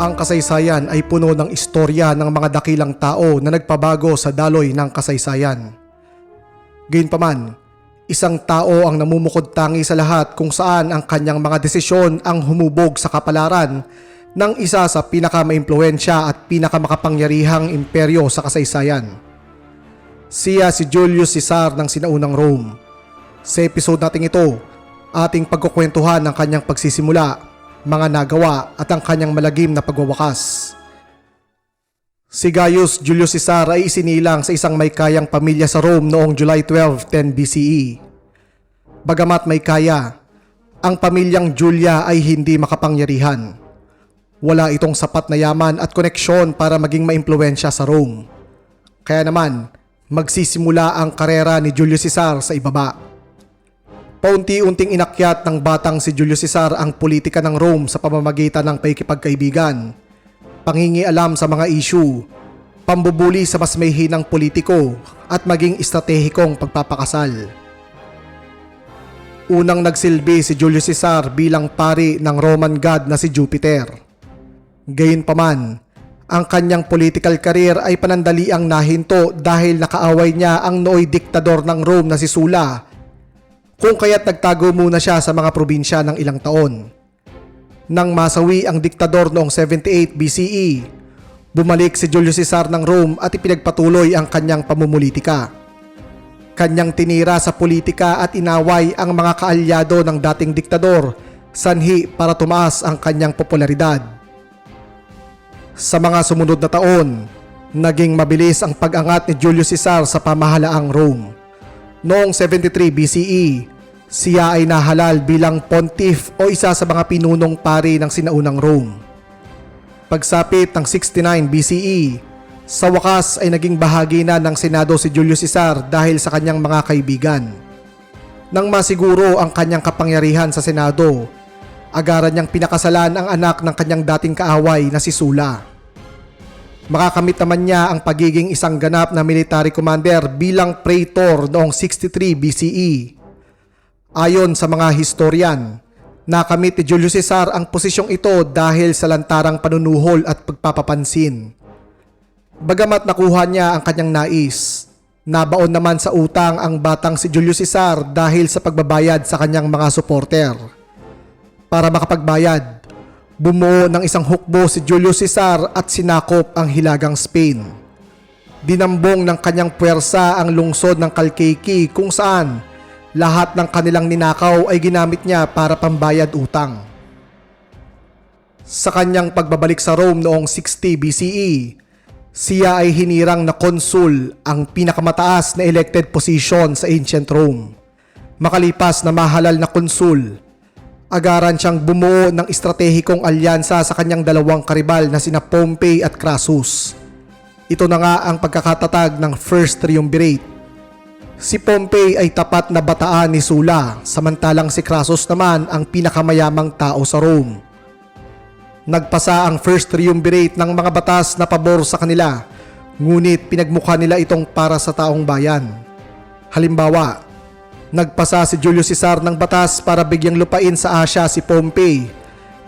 Ang kasaysayan ay puno ng istorya ng mga dakilang tao na nagpabago sa daloy ng kasaysayan. Gayunpaman, isang tao ang namumukod tangi sa lahat kung saan ang kanyang mga desisyon ang humubog sa kapalaran ng isa sa pinakamaimpluensya at pinakamakapangyarihang imperyo sa kasaysayan. Siya si Julius Caesar ng sinaunang Rome. Sa episode nating ito, ating pagkukwentuhan ng kanyang pagsisimula, mga nagawa at ang kanyang malagim na pagwawakas. Si Gaius Julius Caesar ay isinilang sa isang may kayang pamilya sa Rome noong July 12, 10 BCE. Bagamat may kaya, ang pamilyang Julia ay hindi makapangyarihan. Wala itong sapat na yaman at koneksyon para maging maimpluwensya sa Rome. Kaya naman, magsisimula ang karera ni Julius Caesar sa ibaba. Paunti-unting inakyat ng batang si Julius Caesar ang politika ng Rome sa pamamagitan ng paikipagkaibigan, pangingialam sa mga issue, pambubuli sa mas may hinang politiko at maging estratehikong pagpapakasal. Unang nagsilbi si Julius Caesar bilang pari ng Roman god na si Jupiter. Gayunpaman, ang kanyang political career ay panandaliang nahinto dahil nakaaway niya ang nooy diktador ng Rome na si Sulla kung kaya't nagtago muna siya sa mga probinsya ng ilang taon. Nang masawi ang diktador noong 78 BCE, bumalik si Julius Caesar ng Rome at ipinagpatuloy ang kanyang pamumulitika. Kanyang tinira sa politika at inaway ang mga kaalyado ng dating diktador sanhi para tumaas ang kanyang popularidad. Sa mga sumunod na taon, naging mabilis ang pag-angat ni Julius Caesar sa pamahalaang Rome. Noong 73 BCE, siya ay nahalal bilang pontiff o isa sa mga pinunong pari ng sinaunang Rome. Pagsapit ng 69 BCE, sa wakas ay naging bahagi na ng Senado si Julius Caesar dahil sa kanyang mga kaibigan. Nang masiguro ang kanyang kapangyarihan sa Senado, agaran niyang pinakasalan ang anak ng kanyang dating kaaway na si Sulla. Makakamit naman niya ang pagiging isang ganap na military commander bilang praetor noong 63 BCE. Ayon sa mga historian, nakamit ni Julius Caesar ang posisyong ito dahil sa lantarang panunuhol at pagpapapansin. Bagamat nakuha niya ang kanyang nais, nabaon naman sa utang ang batang si Julius Caesar dahil sa pagbabayad sa kanyang mga suporter. Para makapagbayad, bumuo ng isang hukbo si Julius Caesar at sinakop ang hilagang Spain. Dinambong ng kanyang puwersa ang lungsod ng Kalkiki kung saan lahat ng kanilang ninakaw ay ginamit niya para pambayad utang. Sa kanyang pagbabalik sa Rome noong 60 BCE, siya ay hinirang na konsul ang pinakamataas na elected position sa ancient Rome. Makalipas na mahalal na konsul, agaran siyang bumuo ng estratehikong alyansa sa kanyang dalawang karibal na sina Pompey at Crassus. Ito na nga ang pagkakatatag ng First Triumvirate. Si Pompey ay tapat na bataan ni Sulla, samantalang si Crassus naman ang pinakamayamang tao sa Rome. Nagpasa ang First Triumvirate ng mga batas na pabor sa kanila, ngunit pinagmukha nila itong para sa taong bayan. Halimbawa, nagpasa si Julius Caesar ng batas para bigyang lupain sa Asya si Pompey,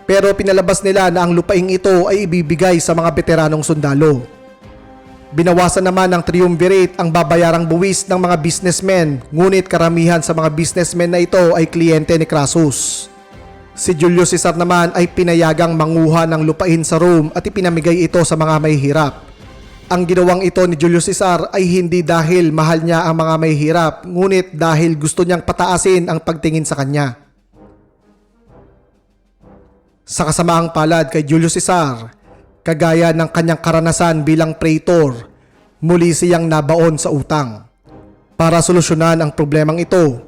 pero pinalabas nila na ang lupaing ito ay ibibigay sa mga veteranong sundalo. Binawasan naman ng triumvirate ang babayarang buwis ng mga businessmen, ngunit karamihan sa mga businessmen na ito ay kliyente ni Crassus. Si Julius Caesar naman ay pinayagang manguha ng lupain sa Rome at ipinamigay ito sa mga may hirap. Ang ginawang ito ni Julius Caesar ay hindi dahil mahal niya ang mga may hirap, ngunit dahil gusto niyang pataasin ang pagtingin sa kanya. Sa kasamaang palad kay Julius Caesar, kagaya ng kanyang karanasan bilang praetor, muli siyang nabaon sa utang. Para solusyonan ang problemang ito,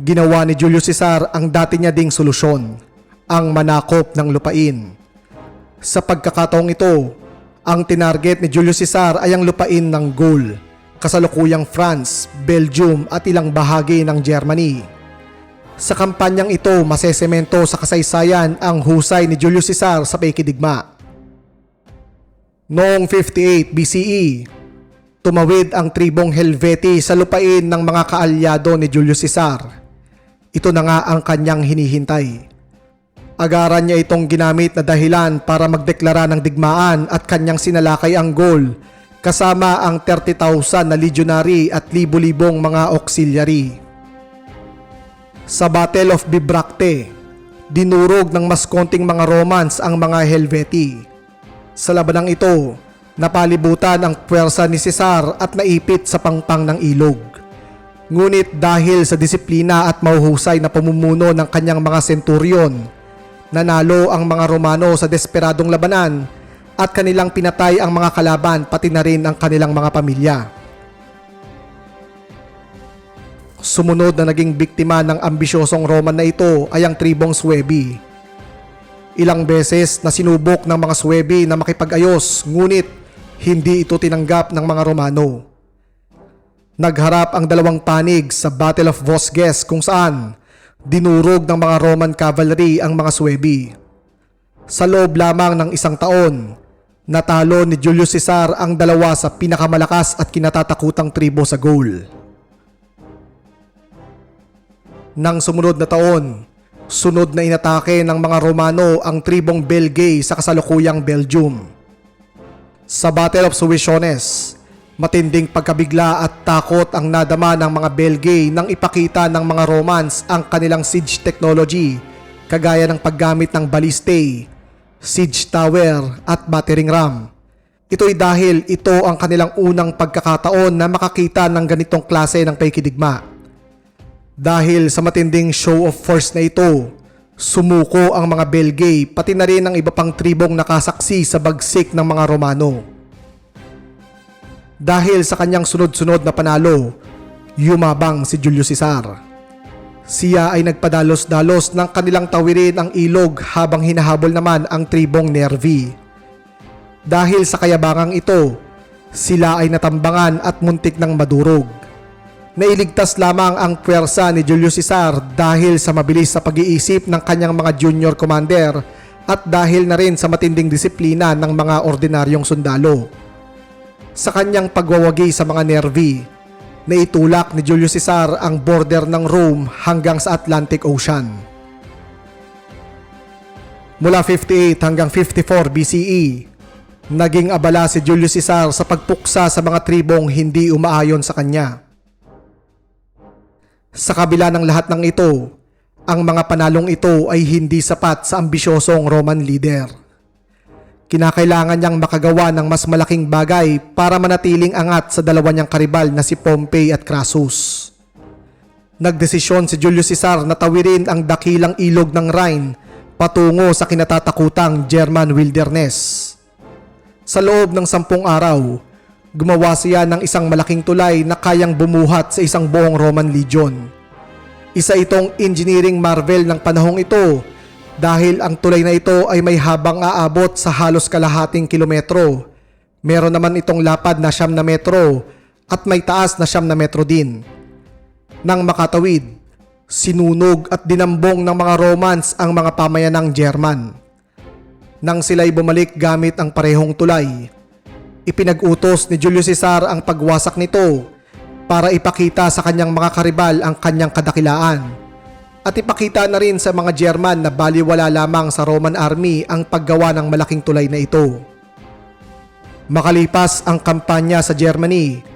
ginawa ni Julius Caesar ang dati niya ding solusyon, ang manakop ng lupain. Sa pagkakataong ito, ang tinarget ni Julius Caesar ay ang lupain ng Gaul, kasalukuyang France, Belgium at ilang bahagi ng Germany. Sa kampanyang ito, masesemento sa kasaysayan ang husay ni Julius Caesar sa paikidigma. Noong 58 BCE, tumawid ang tribong Helveti sa lupain ng mga kaalyado ni Julius Caesar. Ito na nga ang kanyang hinihintay. Agaran niya itong ginamit na dahilan para magdeklara ng digmaan at kanyang sinalakay ang goal kasama ang 30,000 na legionary at libo-libong mga auxiliary. Sa Battle of Bibracte, dinurog ng mas konting mga Romans ang mga Helveti. Sa labanang ito, napalibutan ang puwersa ni Cesar at naipit sa pangpang ng ilog. Ngunit dahil sa disiplina at mahuhusay na pamumuno ng kanyang mga senturyon, nanalo ang mga Romano sa desperadong labanan at kanilang pinatay ang mga kalaban pati na rin ang kanilang mga pamilya. Sumunod na naging biktima ng ambisyosong Roman na ito ay ang tribong Suebi. Ilang beses na sinubok ng mga Suebi na makipag-ayos ngunit hindi ito tinanggap ng mga Romano. Nagharap ang dalawang panig sa Battle of Vosges kung saan dinurog ng mga Roman cavalry ang mga Suebi. Sa loob lamang ng isang taon, natalo ni Julius Caesar ang dalawa sa pinakamalakas at kinatatakutang tribo sa Gaul. Nang sumunod na taon, sunod na inatake ng mga Romano ang tribong Belgae sa kasalukuyang Belgium. Sa Battle of Suessiones, matinding pagkabigla at takot ang nadama ng mga Belgae nang ipakita ng mga Romans ang kanilang siege technology kagaya ng paggamit ng balistay, siege tower at battering ram. Ito'y dahil ito ang kanilang unang pagkakataon na makakita ng ganitong klase ng paikidigma. Dahil sa matinding show of force na ito, sumuko ang mga Belgae pati na rin ang iba pang tribong nakasaksi sa bagsik ng mga Romano. Dahil sa kanyang sunod-sunod na panalo, yumabang si Julius Caesar. Siya ay nagpadalos-dalos ng kanilang tawirin ang ilog habang hinahabol naman ang tribong Nervi. Dahil sa kayabangang ito, sila ay natambangan at muntik ng madurog. Nailigtas lamang ang puwersa ni Julius Caesar dahil sa mabilis sa pag-iisip ng kanyang mga junior commander at dahil na rin sa matinding disiplina ng mga ordinaryong sundalo. Sa kanyang pagwawagi sa mga nervi, naitulak ni Julius Caesar ang border ng Rome hanggang sa Atlantic Ocean. Mula 58 hanggang 54 BCE, naging abala si Julius Caesar sa pagpuksa sa mga tribong hindi umaayon sa kanya. Sa kabila ng lahat ng ito, ang mga panalong ito ay hindi sapat sa ambisyosong Roman leader. Kinakailangan niyang makagawa ng mas malaking bagay para manatiling angat sa dalawa niyang karibal na si Pompey at Crassus. Nagdesisyon si Julius Caesar na tawirin ang dakilang ilog ng Rhine patungo sa kinatatakutang German wilderness. Sa loob ng sampung araw, gumawa siya ng isang malaking tulay na kayang bumuhat sa isang buong Roman legion. Isa itong engineering marvel ng panahong ito dahil ang tulay na ito ay may habang aabot sa halos kalahating kilometro. Meron naman itong lapad na siyam na metro at may taas na siyam na metro din. Nang makatawid, sinunog at dinambong ng mga Romans ang mga pamayanang German. Nang sila'y bumalik gamit ang parehong tulay, ipinag-utos ni Julius Caesar ang pagwasak nito para ipakita sa kanyang mga karibal ang kanyang kadakilaan at ipakita na rin sa mga German na baliwala lamang sa Roman army ang paggawa ng malaking tulay na ito. Makalipas ang kampanya sa Germany,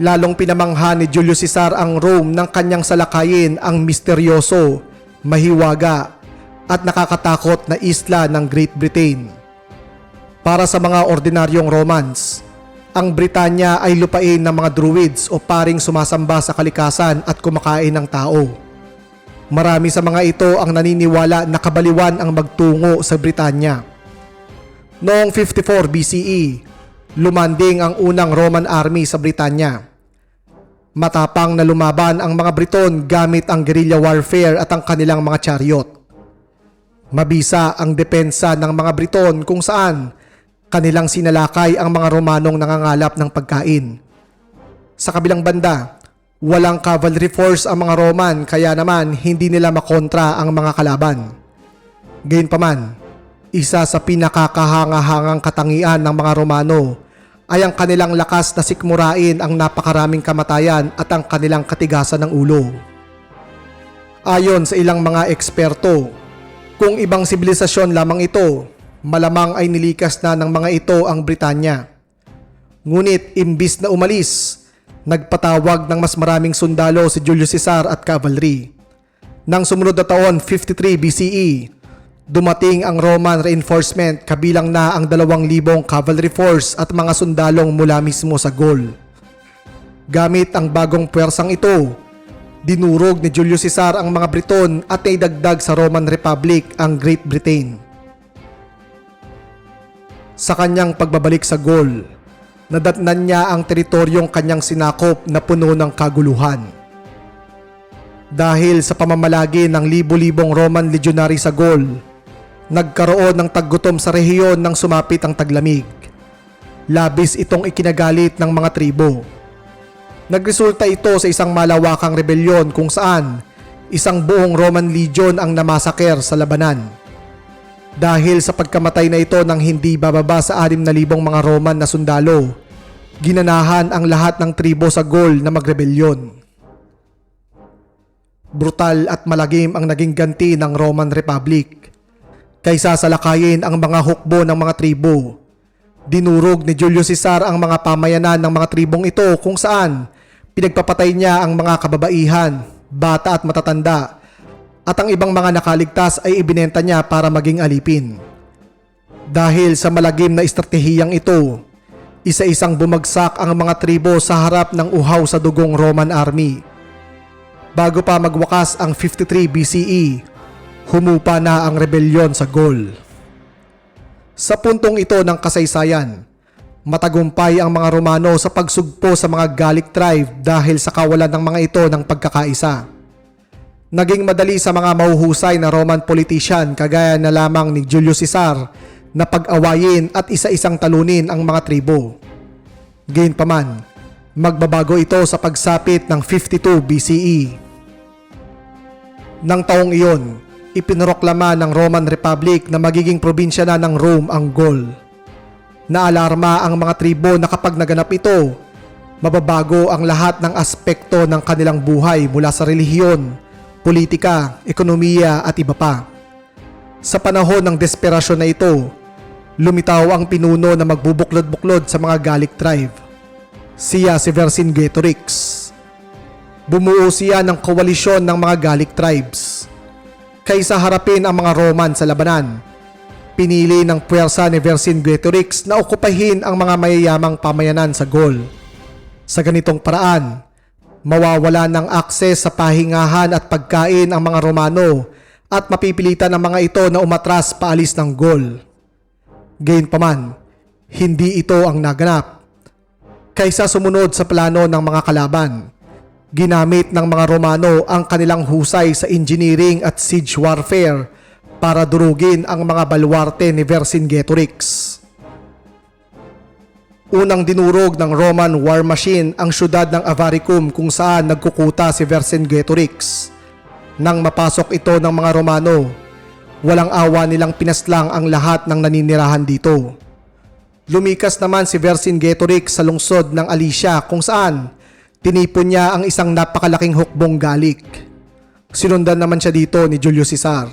lalong pinamangha ni Julius Caesar ang Rome ng kanyang salakayin ang misteryoso, mahiwaga at nakakatakot na isla ng Great Britain. Para sa mga ordinaryong Romans, ang Britanya ay lupain ng mga Druids o paring sumasamba sa kalikasan at kumakain ng tao. Marami sa mga ito ang naniniwala na kabaliwan ang magtungo sa Britanya. Noong 54 BCE, lumanding ang unang Roman army sa Britanya. Matapang na lumaban ang mga Briton gamit ang guerrilla warfare at ang kanilang mga chariot. Mabisa ang depensa ng mga Briton kung saan kanilang sinalakay ang mga Romanong nangangalap ng pagkain. Sa kabilang banda, walang cavalry force ang mga Roman kaya naman hindi nila makontra ang mga kalaban. Gayunpaman, isa sa pinakakahanga-hangang katangian ng mga Romano ay ang kanilang lakas na sikmurain ang napakaraming kamatayan at ang kanilang katigasan ng ulo. Ayon sa ilang mga eksperto, Kung ibang sibilisasyon lamang ito, malamang ay nilikas na ng mga ito ang Britanya. Ngunit imbis na umalis, nagpatawag ng mas maraming sundalo si Julius Caesar at cavalry. Nang sumunod na taon 53 BCE, dumating ang Roman reinforcement kabilang na ang 2,000 cavalry force at mga sundalong mula mismo sa Gaul. Gamit ang bagong puwersang ito, dinurog ni Julius Caesar ang mga Briton at naidagdag sa Roman Republic ang Great Britain. Sa kanyang pagbabalik sa Gaul, nadatnan niya ang teritoryong kanyang sinakop na puno ng kaguluhan. Dahil sa pamamalagi ng libo-libong Roman legionary sa Gaul, nagkaroon ng taggutom sa rehiyon nang sumapit ang taglamig. Labis itong ikinagalit ng mga tribo. Nagresulta ito sa isang malawakang rebelyon kung saan isang buong Roman legion ang namasaker sa labanan. Dahil sa pagkamatay na ito ng hindi bababa sa 6,000 mga Roman na sundalo, ginanahan ang lahat ng tribo sa Gaul na magrebelyon. Brutal at malagim ang naging ganti ng Roman Republic. Kaysa salakayin ang mga hukbo ng mga tribo, dinurog ni Julius Caesar ang mga pamayanan ng mga tribong ito kung saan pinagpapatay niya ang mga kababaihan, bata at matatanda at ang ibang mga nakaligtas ay ibinenta niya para maging alipin. Dahil sa malagim na estratehiyang ito, isa-isang bumagsak ang mga tribo sa harap ng uhaw sa dugong Roman army. Bago pa magwakas ang 53 BCE, humupa na ang rebelyon sa Gaul. Sa puntong ito ng kasaysayan, matagumpay ang mga Romano sa pagsugpo sa mga Gallic tribe dahil sa kawalan ng mga ito ng pagkakaisa. Naging madali sa mga mahuhusay na Roman politician kagaya na lamang ni Julius Caesar na pag-awayin at isa-isang talunin ang mga tribo. Gayunpaman, magbabago ito sa pagsapit ng 52 BCE. Nang taong iyon, ipinroklama ng Roman Republic na magiging probinsya na ng Rome ang Gaul. Naalarma ang mga tribo na kapag naganap ito, mababago ang lahat ng aspekto ng kanilang buhay mula sa relihiyon, politika, ekonomiya at iba pa. Sa panahon ng desperasyon na ito, lumitaw ang pinuno na magbubuklod-buklod sa mga Gallic tribe. Siya si Vercingetorix. Bumuo siya ng koalisyon ng mga Gallic tribes. Kaysa harapin ang mga Roman sa labanan, pinili ng puwersa ni Vercingetorix na okupahin ang mga mayayamang pamayanan sa Gaul. Sa ganitong paraan, mawawala ng akses sa pahingahan at pagkain ang mga Romano at mapipilitan ang mga ito na umatras paalis ng Gaul. Gayunpaman, hindi ito ang naganap. Kaysa sumunod sa plano ng mga kalaban, ginamit ng mga Romano ang kanilang husay sa engineering at siege warfare para durugin ang mga baluarte ni Vercingetorix. Unang dinurog ng Roman war machine ang syudad ng Avaricum kung saan nagkukuta si Vercingetorix. Nang mapasok ito ng mga Romano, walang awa nilang pinaslang ang lahat ng naninirahan dito. Lumikas naman si Vercingetorix sa lungsod ng Alicia kung saan tinipon niya ang isang napakalaking hukbong galik. Sinundan naman siya dito ni Julius Caesar.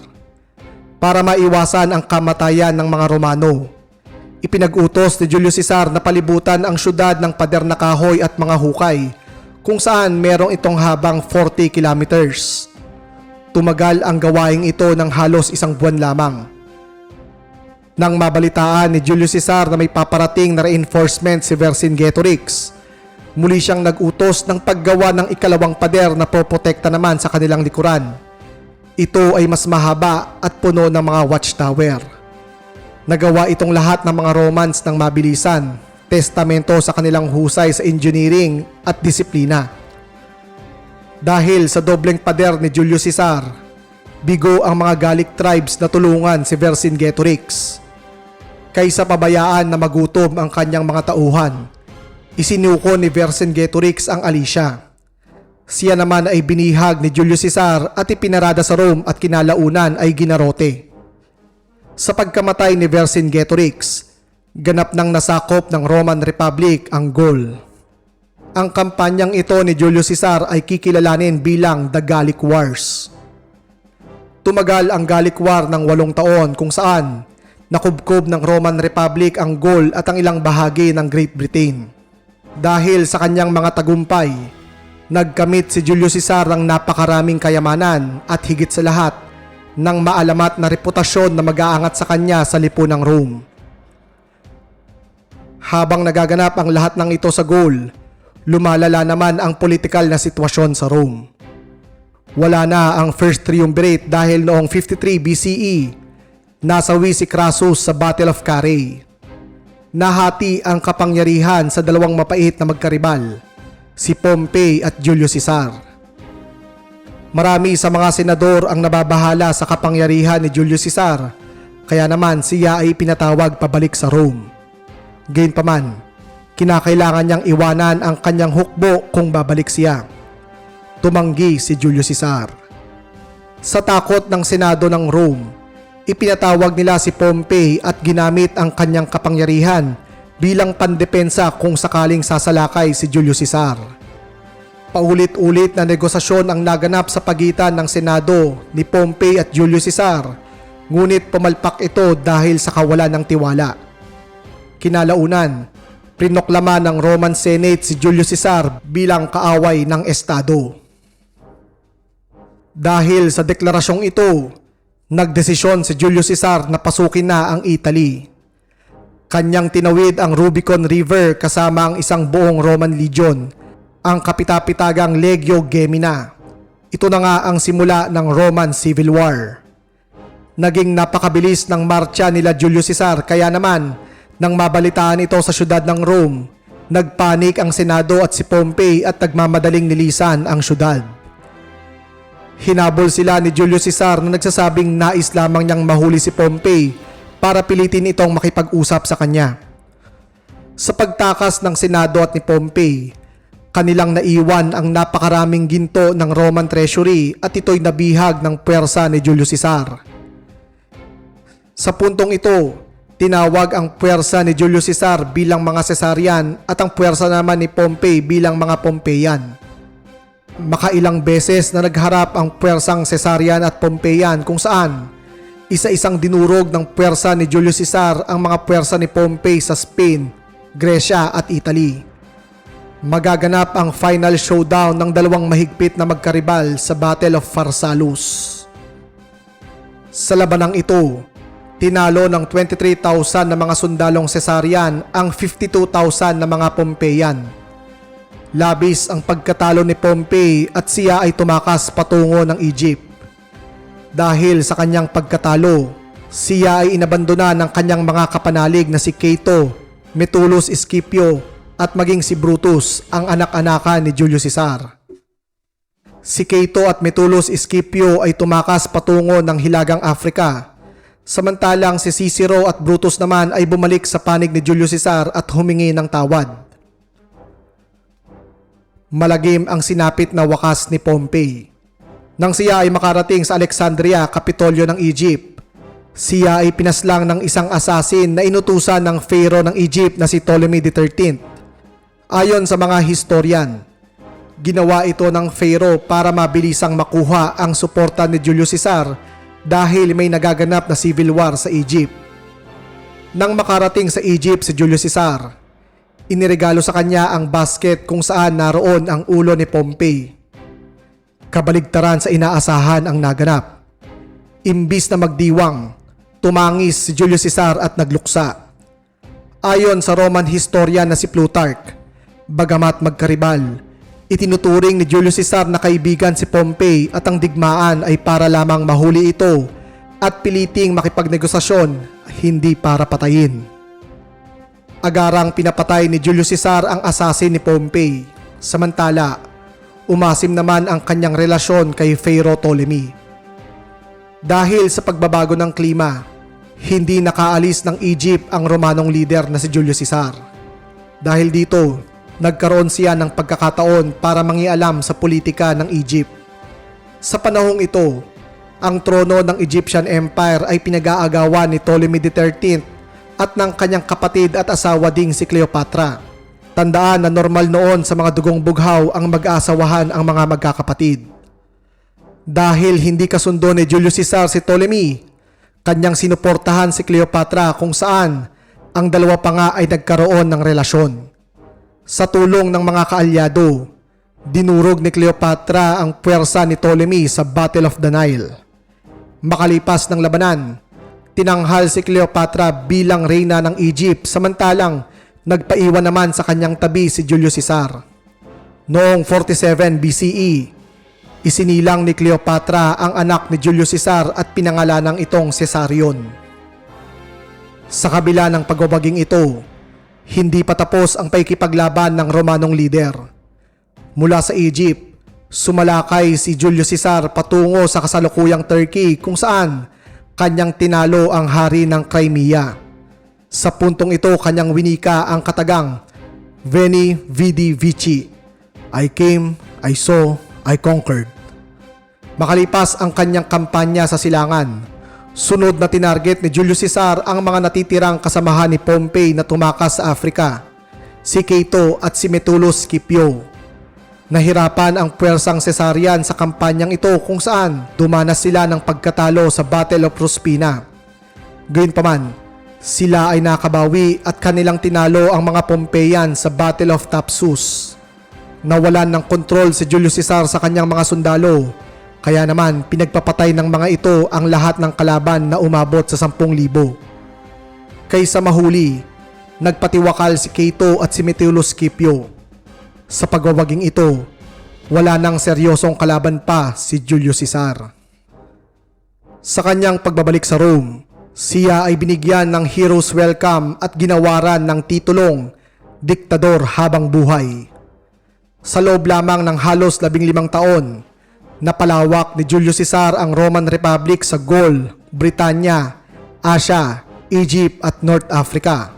Para maiwasan ang kamatayan ng mga Romano, ipinag-utos ni Julius Caesar na palibutan ang syudad ng pader na kahoy at mga hukay kung saan merong itong habang 40 kilometers. Tumagal ang gawaing ito ng halos isang buwan lamang. Nang mabalitaan ni Julius Caesar na may paparating na reinforcement si Vercingetorix, muli siyang nag-utos ng paggawa ng ikalawang pader na poprotekta naman sa kanilang likuran. Ito ay mas mahaba at puno ng mga watchtower. Nagawa itong lahat ng mga Romans ng mabilisan, testamento sa kanilang husay sa engineering at disiplina. Dahil sa dobleng pader ni Julius Caesar, bigo ang mga Gallic tribes na tulungan si Vercingetorix. Kaysa pabayaan na magutom ang kanyang mga tauhan, isinuko ni Vercingetorix ang Alicia. Siya naman ay binihag ni Julius Caesar at ipinarada sa Rome at kinalaunan ay ginarote. Sa pagkamatay ni Vercingetorix, ganap nang nasakop ng Roman Republic ang Gaul. Ang kampanyang ito ni Julius Caesar ay kikilalanin bilang The Gallic Wars. tumagal ang galikwar ng walong taon kung saan nakubkob ng Roman Republic ang Gaul at ang ilang bahagi ng Great Britain. Dahil sa kanyang mga tagumpay, nagkamit si Julius Caesar ng napakaraming kayamanan at higit sa lahat ng maalamat na reputasyon na mag-aangat sa kanya sa lipunang Rome. Habang nagaganap ang lahat ng ito sa Gaul, lumalala naman ang politikal na sitwasyon sa Rome. Wala na ang First Triumvirate dahil noong 53 BCE, nasawi si Crassus sa Battle of Carrhae. Nahati ang kapangyarihan sa dalawang mapait na magkaribal, si Pompey at Julius Caesar. Marami sa mga senador ang nababahala sa kapangyarihan ni Julius Caesar, kaya naman siya ay pinatawag pabalik sa Rome. Gayunpaman, kinakailangan niyang iwanan ang kanyang hukbo kung babalik siya. Tumanggi si Julius Caesar. Sa takot ng Senado ng Rome, ipinatawag nila si Pompey at ginamit ang kanyang kapangyarihan bilang pandepensa kung sakaling sasalakay si Julius Caesar. Paulit-ulit na negosasyon ang naganap sa pagitan ng Senado ni Pompey at Julius Caesar, ngunit pumalpak ito dahil sa kawalan ng tiwala. Kinalaunan, prinoklama ng Roman Senate si Julius Caesar bilang kaaway ng Estado. Dahil sa deklarasyong ito, nagdesisyon si Julius Caesar na pasukin na ang Italy. Kanyang tinawid ang Rubicon River kasama ang isang buong Roman legion, ang kapitapitagang Legio Gemina. Ito na nga ang simula ng Roman Civil War. Naging napakabilis ng marcha nila Julius Caesar kaya naman nang mabalitaan ito sa syudad ng Rome, nagpanik ang Senado at si Pompey at nagmamadaling nilisan ang syudad. Hinabol sila ni Julius Caesar na nagsasabing nais lamang niyang mahuli si Pompey para pilitin itong makipag-usap sa kanya. Sa pagtakas ng Senado at ni Pompey, kanilang naiwan ang napakaraming ginto ng Roman treasury at ito'y nabihag ng puwersa ni Julius Caesar. Sa puntong ito, tinawag ang puwersa ni Julius Caesar bilang mga Caesarian at ang puwersa naman ni Pompey bilang mga Pompeian. Makailang beses na nagharap ang puwersang Caesarian at Pompeian kung saan isa-isang dinurog ng puwersa ni Julius Caesar ang mga puwersa ni Pompey sa Spain, Gresya at Italy. Magaganap ang final showdown ng dalawang mahigpit na magkaribal sa Battle of Pharsalus. Sa labanang ito, tinalo ng 23,000 na mga sundalong Caesarian ang 52,000 na mga Pompeian. Labis ang pagkatalo ni Pompey at siya ay tumakas patungo ng Egypt. Dahil sa kanyang pagkatalo, siya ay inabandona ng kanyang mga kapanalig na si Cato, Metulus Scipio at maging si Brutus ang anak-anakan ni Julius Caesar. Si Cato at Metulus Scipio ay tumakas patungo ng Hilagang Afrika, samantalang si Cicero at Brutus naman ay bumalik sa panig ni Julius Caesar at humingi ng tawad. Malagim ang sinapit na wakas ni Pompey. Nang siya ay makarating sa Alexandria, kapitolyo ng Egypt, siya ay pinaslang ng isang asasin na inutusan ng Pharaoh ng Egypt na si Ptolemy XIII. Ayon sa mga historian, ginawa ito ng Pharaoh para mabilisang makuha ang suporta ni Julius Caesar dahil may nagaganap na civil war sa Egypt. Nang makarating sa Egypt si Julius Caesar, iniregalo sa kanya ang basket kung saan naroon ang ulo ni Pompey. Kabaligtaran sa inaasahan ang naganap. Imbis na magdiwang, tumangis si Julius Caesar at nagluksa. Ayon sa Roman historian na si Plutarch, bagamat magkaribal, itinuturing ni Julius Caesar na kaibigan si Pompey at ang digmaan ay para lamang mahuli ito at piliting makipagnegosasyon hindi para patayin. Agarang pinapatay ni Julius Caesar ang asasin ni Pompey. Samantala, umasim naman ang kanyang relasyon kay Pharaoh Ptolemy. Dahil sa pagbabago ng klima, hindi nakaalis ng Egypt ang Romanong leader na si Julius Caesar. Dahil dito, nagkaroon siya ng pagkakataon para mangialam sa politika ng Egypt. Sa panahong ito, ang trono ng Egyptian Empire ay pinag-aagawan ni Ptolemy XIII at ng kanyang kapatid at asawa ding si Cleopatra. Tandaan na normal noon sa mga dugong bughaw ang mag-aasawahan ang mga magkakapatid. Dahil hindi kasundo ni Julius Caesar si Ptolemy, kanyang sinuportahan si Cleopatra kung saan ang dalawa pa nga ay nagkaroon ng relasyon. Sa tulong ng mga kaalyado, dinurog ni Cleopatra ang puwersa ni Ptolemy sa Battle of the Nile. Makalipas ng labanan, tinanghal si Cleopatra bilang reyna ng Egypt samantalang nagpaiwan naman sa kanyang tabi si Julius Caesar. Noong 47 BCE, isinilang ni Cleopatra ang anak ni Julius Caesar at pinangalanang itong Caesarion. Sa kabila ng pagbabaging ito, hindi pa tapos ang paikipaglaban ng Romanong lider. Mula sa Egypt, sumalakay si Julius Caesar patungo sa kasalukuyang Turkey kung saan kanyang tinalo ang hari ng Crimea. Sa puntong ito, kanyang winika ang katagang Veni Vidi Vici. I came, I saw, I conquered. Makalipas ang kanyang kampanya sa silangan, sunod na tinarget ni Julius Caesar ang mga natitirang kasamahan ni Pompey na tumakas sa Africa, si Cato at si Metellus Scipio. Nahirapan ang puwersang Caesarian sa kampanyang ito kung saan dumanas sila ng pagkatalo sa Battle of Ruspina. Gayunpaman, sila ay nakabawi at kanilang tinalo ang mga Pompeian sa Battle of Thapsus. Nawalan ng kontrol si Julius Caesar sa kanyang mga sundalo, kaya naman pinagpapatay ng mga ito ang lahat ng kalaban na umabot sa 10,000. Kaysa mahuli, nagpatiwakal si Cato at si Metellus Scipio. Sa pagwawaging ito, wala nang seryosong kalaban pa si Julius Caesar. Sa kanyang pagbabalik sa Rome, siya ay binigyan ng hero's welcome at ginawaran ng titulong diktador habang buhay. Sa loob lamang ng halos labing limang taon, napalawak ni Julius Caesar ang Roman Republic sa Gaul, Britanya, Asia, Egypt at North Africa.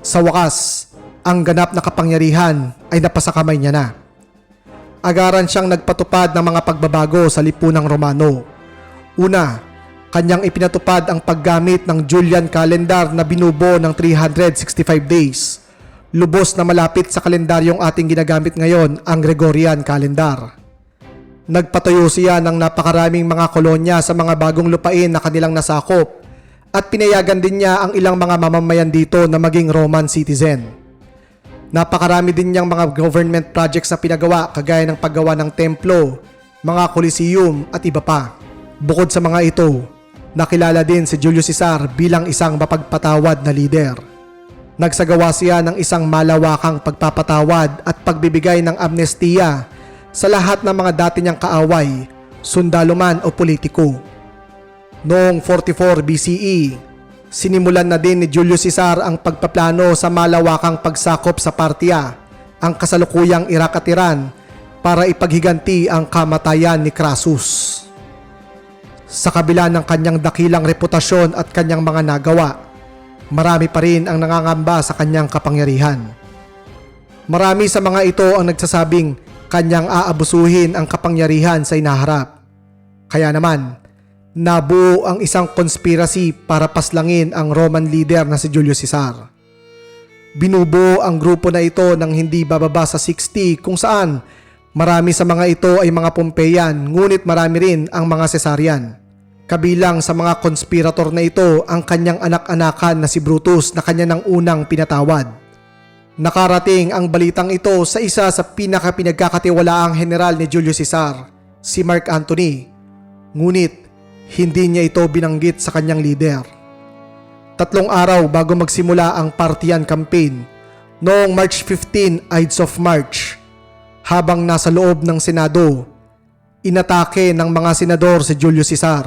Sa wakas, ang ganap na kapangyarihan ay napasa kamay niya na. Agaran siyang nagpatupad ng mga pagbabago sa lipunang Romano. Una, kanyang ipinatupad ang paggamit ng Julian calendar na binubo ng 365 days. Lubos na malapit sa kalendaryong ating ginagamit ngayon ang Gregorian calendar. Nagpatayo siya ng napakaraming mga kolonya sa mga bagong lupain na kanilang nasakop at pinayagan din niya ang ilang mga mamamayan dito na maging Roman citizen. Napakarami din niyang mga government projects na pinagawa kagaya ng paggawa ng templo, mga coliseum at iba pa. Bukod sa mga ito, nakilala din si Julius Caesar bilang isang mapagpatawad na leader. Nagsagawa siya ng isang malawakang pagpapatawad at pagbibigay ng amnestiya sa lahat ng mga dati niyang kaaway, sundalo man o politiko. Noong 44 BCE, sinimulan na din ni Julius Caesar ang pagpaplano sa malawakang pagsakop sa Partia, ang kasalukuyang Iraq at Iran, para ipaghiganti ang kamatayan ni Crassus. Sa kabila ng kanyang dakilang reputasyon at kanyang mga nagawa, marami pa rin ang nangangamba sa kanyang kapangyarihan. Marami sa mga ito ang nagsasabing kanyang aabusuhin ang kapangyarihan sa inaharap. Kaya naman, nabuo ang isang conspiracy para paslangin ang Roman leader na si Julius Caesar. Binubuo ang grupo na ito ng hindi bababa sa 60 kung saan marami sa mga ito ay mga Pompeian ngunit marami rin ang mga Caesarian. Kabilang sa mga konspirator na ito ang kanyang anak-anakan na si Brutus na kanya ng unang pinatawad. Nakarating ang balitang ito sa isa sa pinaka-pinagkakatiwalaang general ni Julius Caesar, si Mark Antony. Ngunit hindi niya ito binanggit sa kanyang leader. Tatlong araw bago magsimula ang Parthian campaign, noong March 15, Ides of March, habang nasa loob ng Senado, inatake ng mga senador si Julius Caesar.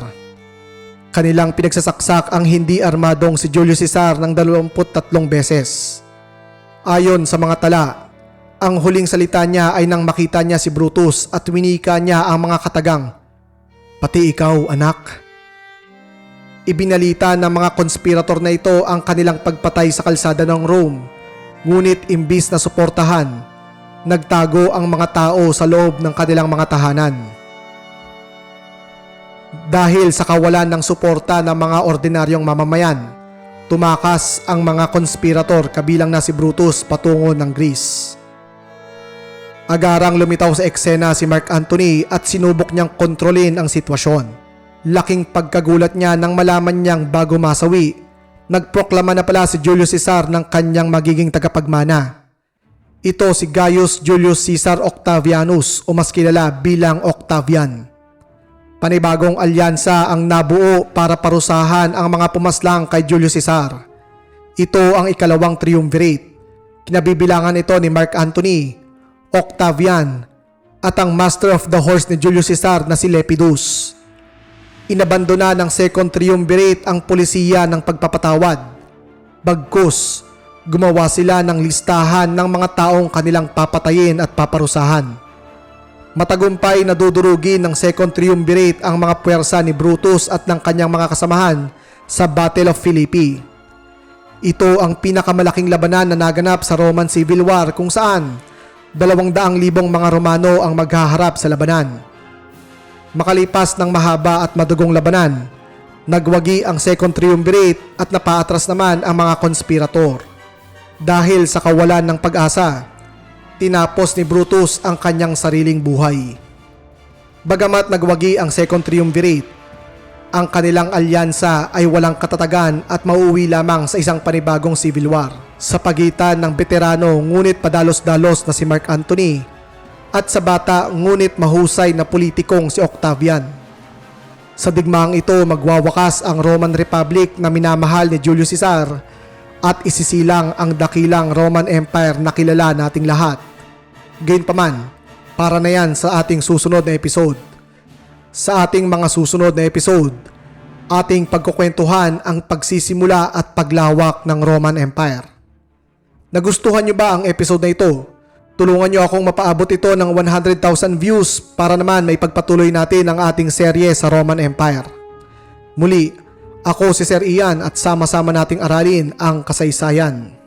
Kanilang pinagsasaksak ang hindi armadong si Julius Caesar ng 23 beses. Ayon sa mga tala, ang huling salita niya ay nang makita niya si Brutus at winika niya ang mga katagang, Pati ikaw, anak. Ibinalita ng mga konspirator na ito ang kanilang pagpatay sa kalsada ng Rome. Ngunit imbis na suportahan, nagtago ang mga tao sa loob ng kanilang mga tahanan. Dahil sa kawalan ng suporta ng mga ordinaryong mamamayan, tumakas ang mga konspirator kabilang na si Brutus patungo ng Greece. Agarang lumitaw sa eksena si Mark Anthony at sinubok niyang kontrolin ang sitwasyon. Laking pagkagulat niya nang malaman niyang bago masawi, nagproklama na pala si Julius Caesar ng kanyang magiging tagapagmana. Ito si Gaius Julius Caesar Octavianus o mas kilala bilang Octavian. Panibagong alyansa ang nabuo para parusahan ang mga pumaslang kay Julius Caesar. Ito ang ikalawang triumvirate. Kinabibilangan ito ni Mark Antony, Octavian, at ang Master of the Horse ni Julius Caesar na si Lepidus. Inabandona ng Second Triumvirate ang polisiya ng pagpapatawad. Bagkus, gumawa sila ng listahan ng mga taong kanilang papatayin at paparusahan. Matagumpay na dudurugin ng Second Triumvirate ang mga puwersa ni Brutus at ng kanyang mga kasamahan sa Battle of Philippi. Ito ang pinakamalaking labanan na naganap sa Roman Civil War kung saan dalawang daang libong mga Romano ang maghaharap sa labanan. Makalipas ng mahaba at madugong labanan, nagwagi ang Second Triumvirate at napaatras naman ang mga konspirator. Dahil sa kawalan ng pag-asa, tinapos ni Brutus ang kanyang sariling buhay. Bagamat nagwagi ang Second Triumvirate, ang kanilang alyansa ay walang katatagan at mauuwi lamang sa isang panibagong civil war sa pagitan ng veterano ngunit padalos-dalos na si Mark Antony at sa bata ngunit mahusay na politikong si Octavian. Sa digmaang ito magwawakas ang Roman Republic na minamahal ni Julius Caesar at isisilang ang dakilang Roman Empire na kilala nating lahat. Gayunpaman, para na yan sa ating susunod na episode. Sa ating mga susunod na episode, ating pagkukwentuhan ang pagsisimula at paglawak ng Roman Empire. Nagustuhan nyo ba ang episode na ito? Tulungan nyo akong mapaabot ito ng 100,000 views para naman may pagpatuloy natin ang ating serye sa Roman Empire. Muli, ako si Sir Ian at sama-sama nating aralin ang kasaysayan.